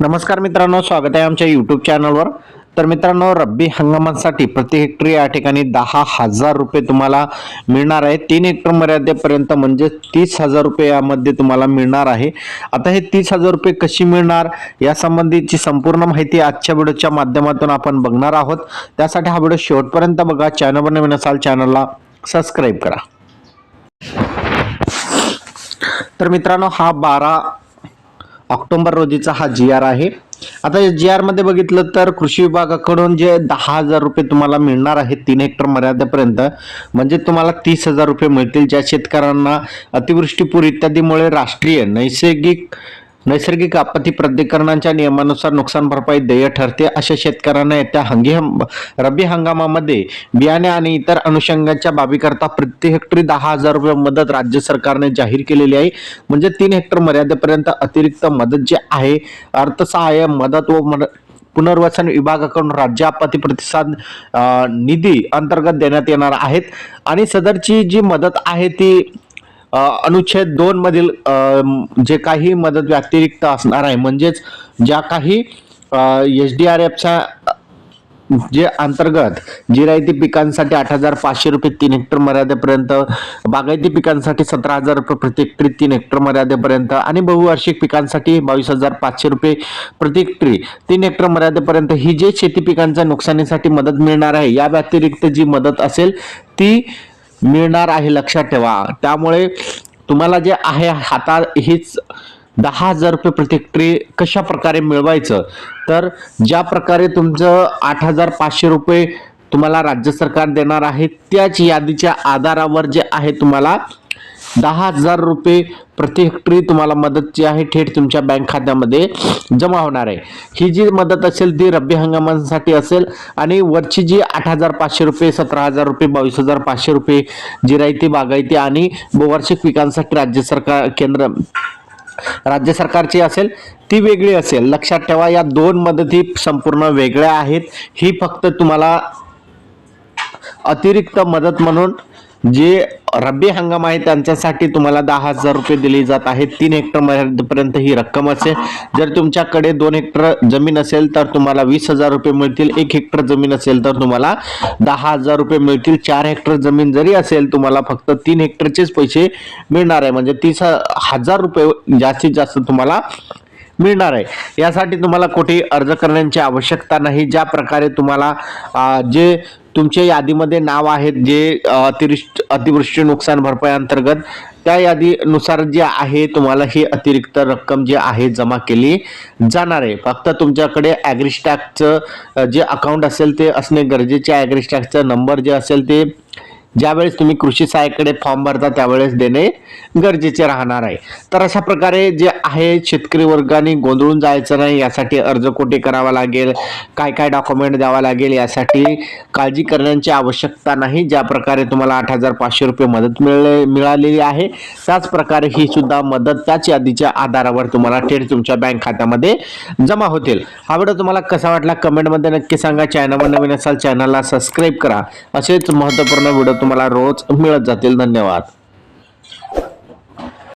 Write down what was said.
नमस्कार मित्रांनो स्वागत आहे आमच्या यूट्यूब चॅनलवर तर मित्रांनो रब्बी हंगामासाठी प्रति हेक्टरी या ठिकाणी दहा हजार रुपये तुम्हाला मिळणार आहे. तीन हेक्टर मर्यादेपर्यंत म्हणजे तीस हजार रुपये यामध्ये तुम्हाला मिळणार आहे. आता हे तीस हजार रुपये कशी मिळणार या संबंधीची संपूर्ण माहिती आजच्या व्हिडिओच्या माध्यमातून आपण बघणार आहोत. त्यासाठी हा व्हिडिओ शेवटपर्यंत बघा. चॅनलवर नवीन असाल चॅनलला सबस्क्राईब करा. तर मित्रांनो हा बारा ऑक्टोबर रोजीचा हा जी आर आहे. आता जी आरमध्ये बघितलं तर कृषी विभागाकडून जे दहा हजार रुपये तुम्हाला मिळणार आहेत तीन हेक्टर मर्यादेपर्यंत म्हणजे तुम्हाला तीस हजार रुपये मिळतील. ज्या शेतकऱ्यांना अतिवृष्टीपूर इत्यादीमुळे राष्ट्रीय नैसर्गिक नैसर्गिक आपत्ती प्राधिकरणांच्या नियमानुसार नुकसान भरपाई देय ठरते अशा शेतकऱ्यांना येत्या हंगी रब्बी हंगामामध्ये बियाणे आणि इतर अनुषंगाच्या बाबीकरता प्रति हेक्टरी दहा हजार रुपये मदत राज्य सरकारने जाहीर केलेली आहे. म्हणजे तीन हेक्टर मर्यादेपर्यंत अतिरिक्त मदत जी आहे अर्थसहाय्य मदत व मदत पुनर्वसन विभागाकडून राज्य आपत्ती प्रतिसाद निधी अंतर्गत देण्यात येणार आहेत. आणि सदरची जी मदत आहे ती अनुच्छेद दोन मधील जे काही मदत व्यतिरिक्त असणार आहे म्हणजेच ज्या काही एच डी आर एफच्या जे अंतर्गत जिरायती पिकांसाठी आठ हजार पाचशे रुपये तीन हेक्टर मर्यादेपर्यंत बागायती पिकांसाठी सतरा हजार रुपये प्रतिक्री तीन हेक्टर मर्यादेपर्यंत आणि बहुवार्षिक पिकांसाठी बावीस हजार पाचशे रुपये प्रतिक्री तीन हेक्टर मर्यादेपर्यंत ही जे शेती पिकांच्या नुकसानीसाठी मदत मिळणार आहे या व्यतिरिक्त जी मदत असेल ती मिळणार आहे लक्षात ठेवा. त्यामुळे तुम्हाला जे आहे हातात हीच दहा हजार रुपये प्रति कशा प्रकारे मिळवायचं? तर ज्या प्रकारे तुमचं आठ हजार पाचशे रुपये तुम्हाला राज्य सरकार देणार आहे त्याच यादीच्या आधारावर जे आहे तुम्हाला दहा हजार रुपये प्रति हेक्टरी तुम्हाला मदत जी आहे थेट तुमच्या बँक खात्यामध्ये जमा होणार आहे. ही जी मदत असेल ती रब्बी हंगामासाठी असेल आणि वरची जी आठ हजार पाचशे रुपये सतरा हजार रुपये बावीस हजार पाचशे रुपये जिरायती बागायती आणि बहुवार्षिक पिकांसाठी राज्य सरकार केंद्र राज्य सरकारची असेल ती वेगळी असेल. लक्षात ठेवा या दोन मदती संपूर्ण वेगळ्या आहेत. ही फक्त तुम्हाला अतिरिक्त मदत म्हणून जे रब्बी हंगाम आहे त्यांच्यासाठी तुम्हाला दहा हजार रुपये दिले जात आहेत. तीन हेक्टर मर्यादेपर्यंत ही रक्कम असेल. जर तुमच्याकडे दोन हेक्टर जमीन असेल तर तुम्हाला वीस हजार रुपये मिळतील. एक हेक्टर जमीन असेल तर तुम्हाला दहा हजार रुपये मिळतील. चार हेक्टर जमीन जरी असेल तुम्हाला फक्त तीन हेक्टरचेच पैसे मिळणार आहे. म्हणजे तीस हजार रुपये जास्तीत जास्त तुम्हाला मिळणार आहे. यासाठी तुम्हाला कुठेही अर्ज करण्याची आवश्यकता नाही. ज्या प्रकारे तुम्हाला जे तुमच्या यादीमध्ये नाव आहेत जे अ, अतिरिक्त अतिवृष्टी नुकसान भरपाई अंतर्गत त्या यादीनुसार जे आहे तुम्हाला ही अतिरिक्त रक्कम जी आहे जमा केली जाणार आहे. फक्त तुमच्याकडे ॲग्रिस्टॅकचं जे अकाउंट असेल ते असणे गरजेचे आहे. ॲग्रिस्टॅकचा नंबर जे असेल ते ज्यावेळेस तुम्ही कृषी सहाय्यकडे फॉर्म भरता त्यावेळेस देणे गरजेचे राहणार आहे. तर अशा प्रकारे जे आहे शेतकरी वर्गाने गोंधळून जायचं नाही यासाठी अर्ज कोठे करावा लागेल काय काय डॉक्युमेंट द्यावा लागेल यासाठी काळजी करण्याची आवश्यकता नाही. ज्या प्रकारे तुम्हाला आठ हजार पाचशे रुपये मदत मिळले मिळालेली आहे त्याच प्रकारे ही सुद्धा मदत त्याच यादीच्या आधारावर तुम्हाला थेट तुमच्या बँक खात्यामध्ये जमा होतील. हा व्हिडिओ तुम्हाला कसा वाटला कमेंटमध्ये नक्की सांगा. चॅनलवर नवीन असाल चॅनलला सबस्क्राईब करा. असेच महत्त्वपूर्ण व्हिडिओ तुम्हाला रोज मिळत जातील. धन्यवाद.